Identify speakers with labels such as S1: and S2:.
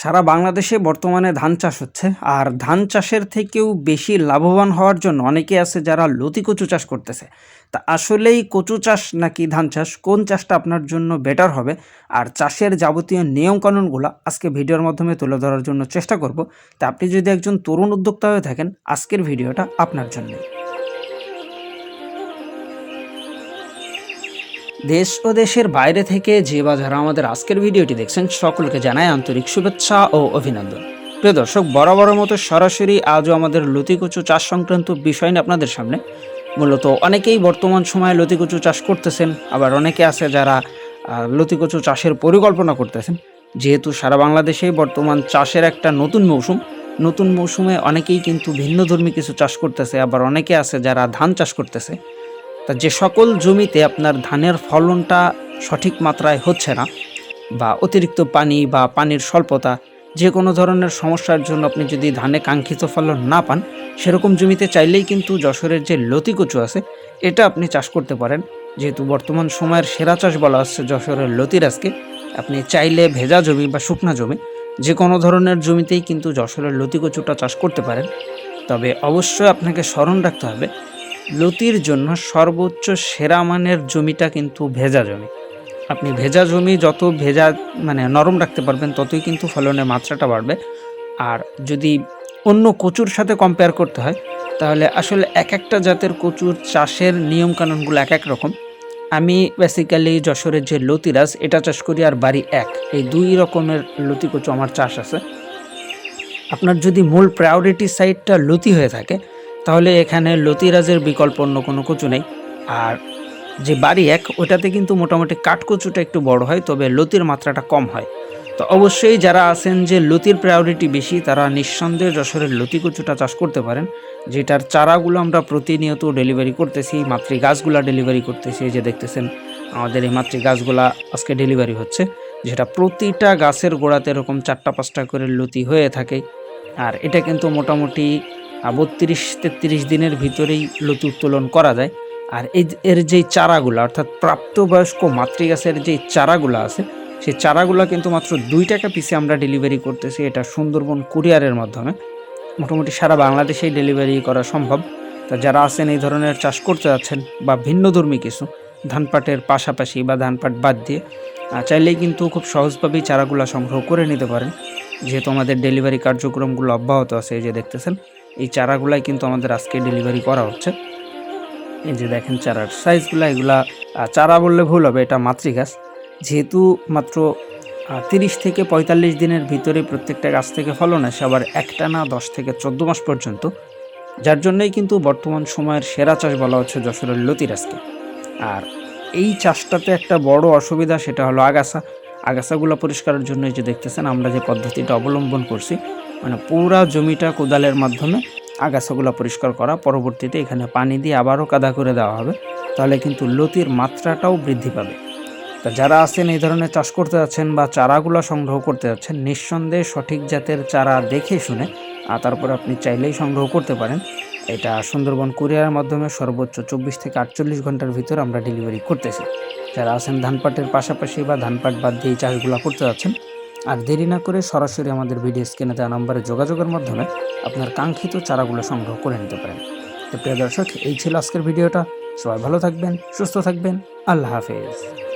S1: সারা বাংলাদেশে বর্তমানে ধান চাষ হচ্ছে। আর ধান চাষের থেকেও বেশি লাভবান হওয়ার জন্য অনেকে আছে যারা লতি কচু চাষ করতেছে। তা আসলেই কচু চাষ নাকি ধান চাষ? কোন চাষটা আপনার জন্য বেটার হবে? আর চাষের যাবতীয় নিয়মকানুনগুলো আজকে ভিডিওর মাধ্যমে তুলে ধরার জন্য চেষ্টা করব। তা আপনি যদি একজন তরুণ উদ্যোক্তা হয়ে থাকেন, আজকের ভিডিওটা আপনার জন্যই। দেশ ও দেশের বাইরে থেকে যে বা যারা আমাদের আজকের ভিডিওটি দেখছেন, সকলকে জানাই আন্তরিক শুভেচ্ছা ও অভিনন্দন। প্রিয় দর্শক, বরাবরের মতো সরাসরি আজও আমাদের লতিকুচু চাষ সংক্রান্ত বিষয় নিয়ে আপনাদের সামনে। মূলত অনেকেই বর্তমান সময়ে লতিকুচু চাষ করতেছেন, আবার অনেকে আছে যারা লতিকুচু চাষের পরিকল্পনা করতেছেন। যেহেতু সারা বাংলাদেশেই বর্তমান চাষের একটা নতুন মৌসুম, নতুন মৌসুমে অনেকেই কিন্তু ভিন্নধর্মী কিছু চাষ করতেছে, আবার অনেকে আছে যারা ধান চাষ করতেছে। তা যে সকল জমিতে আপনার ধানের ফলনটা সঠিক মাত্রায় হচ্ছে না, বা অতিরিক্ত পানি বা পানির স্বল্পতা, যে কোনো ধরনের সমস্যার জন্য আপনি যদি ধানে কাঙ্ক্ষিত ফলন না পান, সেরকম জমিতে চাইলেই কিন্তু যশোরের যে লতি কচু আছে, এটা আপনি চাষ করতে পারেন। যেহেতু বর্তমান সময়ের সেরা চাষ বলা হচ্ছে যশোরের লতিরাজকে, আপনি চাইলে ভেজা জমি বা শুকনা জমি, যে কোনো ধরনের জমিতেই কিন্তু যশোরের লতি কচুটা চাষ করতে পারেন। তবে অবশ্যই আপনাকে স্মরণ রাখতে হবে লতির জন্য সর্বোচ্চ সেরা মানের জমিটা কিন্তু ভেজা জমি। আপনি ভেজা জমি যত ভেজা মানে নরম রাখতে পারবেন, ততই কিন্তু ফলনের মাত্রাটা বাড়বে। আর যদি অন্য কচুর সাথে কম্পেয়ার করতে হয়, তাহলে আসলে এক একটা জাতের কচুর চাষের নিয়মকানুনগুলো এক এক রকম। আমি বেসিক্যালি যশোরের যে লতিরাজ এটা চাষ করি আর বাড়ি এক। এই দুই রকমের লতি কচু আমার চাষ আছে। আপনার যদি মূল প্রায়োরিটি সাইডটা লতি হয়ে থাকে তাহলে এখানে লতিরাজের বিকল্প অন্য কোনো কচু নেই। আর যে বাড়ি এক, ওটাতে কিন্তু মোটামুটি কাঠকচুটা একটু বড় হয়, তবে লতির মাত্রাটা কম হয়। তো অবশ্যই যারা আছেন যে লতির প্রায়োরিটি বেশি, তারা নিঃসন্দেহে যশোরের লতি কচুটা চাষ করতে পারেন, যেটার চারাগুলো আমরা প্রতিনিয়ত ডেলিভারি করতেছি, মাতৃ গাছগুলা ডেলিভারি করতেছি যে দেখতেছেন, আমাদের এই মাতৃ গাছগুলা আজকে ডেলিভারি হচ্ছে, যেটা প্রতিটা গাছের গোড়াতে এরকম চারটা পাঁচটা করে লতি হয়ে থাকে। আর এটা কিন্তু মোটামুটি বত্রিশ, তেত্রিশ দিনের ভিতরেই লতি উত্তোলন করা যায়। আর এই এর যেই চারাগুলো, অর্থাৎ প্রাপ্তবয়স্ক মাতৃগাছের যেই চারাগুলো আছে, সেই চারাগুলো কিন্তু মাত্র দুই টাকা পিসে আমরা ডেলিভারি করতেছি এটা সুন্দরবন কুরিয়ারের মাধ্যমে। মোটামুটি সারা বাংলাদেশেই ডেলিভারি করা সম্ভব। তা যারা আছেন, এই ধরনের চাষ করতে যাচ্ছেন বা ভিন্নধর্মী কিছু, ধানপাটের পাশাপাশি বা ধানপাট বাদ দিয়ে চাইলেই কিন্তু খুব সহজভাবেই চারাগুলো সংগ্রহ করে নিতে পারেন। যেহেতু আমাদের ডেলিভারি কার্যক্রমগুলো অব্যাহত আছে, এই যে দেখতেছেন এই চারাগুলাই কিন্তু আমাদের আজকে ডেলিভারি করা হচ্ছে। এই যে দেখেন চারার সাইজগুলো এগুলা চারা বললে ভুল হবে, এটা মাতৃগাছ। যেহেতু মাত্র তিরিশ থেকে পঁয়তাল্লিশ দিনের ভিতরে প্রত্যেকটা গাছ থেকে ফলন আসে, আবার একটা না দশ থেকে চোদ্দ মাস পর্যন্ত। যার জন্যই কিন্তু বর্তমান সময়ের সেরা চাষ বলা হচ্ছে যশোরের লতিরাজকে আর এই চাষটাতে একটা বড় অসুবিধা সেটা হলো আগাছা। আগাছাগুলো পরিষ্কারের জন্য যে দেখতেছেন, আমরা যে পদ্ধতিটা অবলম্বন করছি মানে পুরা জমিটা কোদালের মাধ্যমে আগাছাগুলো পরিষ্কার করা, পরবর্তীতে এখানে পানি দিয়ে আবারও কাদা করে দেওয়া হবে, তাহলে কিন্তু লতির মাত্রাটাও বৃদ্ধি পাবে। তা যারা আছেন এই ধরনের চাষ করতে যাচ্ছেন বা চারাগুলো সংগ্রহ করতে যাচ্ছেন, নিঃসন্দেহে সঠিক জাতের চারা দেখে শুনে আর তারপর আপনি চাইলেই সংগ্রহ করতে পারেন। এটা সুন্দরবন কুরিয়ারের মাধ্যমে সর্বোচ্চ চব্বিশ থেকে আটচল্লিশ ঘণ্টার ভিতর আমরা ডেলিভারি করতেছি। যারা আছেন ধানপাটের পাশাপাশি বা ধানপাট বাদ দিয়ে চাষগুলো করতে যাচ্ছেন আর দেরি না করে সরাসরি আমাদের ভিডিও স্ক্রিনে দেওয়া নম্বরে যোগাযোগের মাধ্যমে আপনার কাঙ্ক্ষিত চারাগুলো সংগ্রহ করে নিতে পারেন। তো প্রিয় দর্শক, এই ছিল আজকের ভিডিওটা। সবাই ভালো থাকবেন, সুস্থ থাকবেন। আল্লাহ হাফেজ।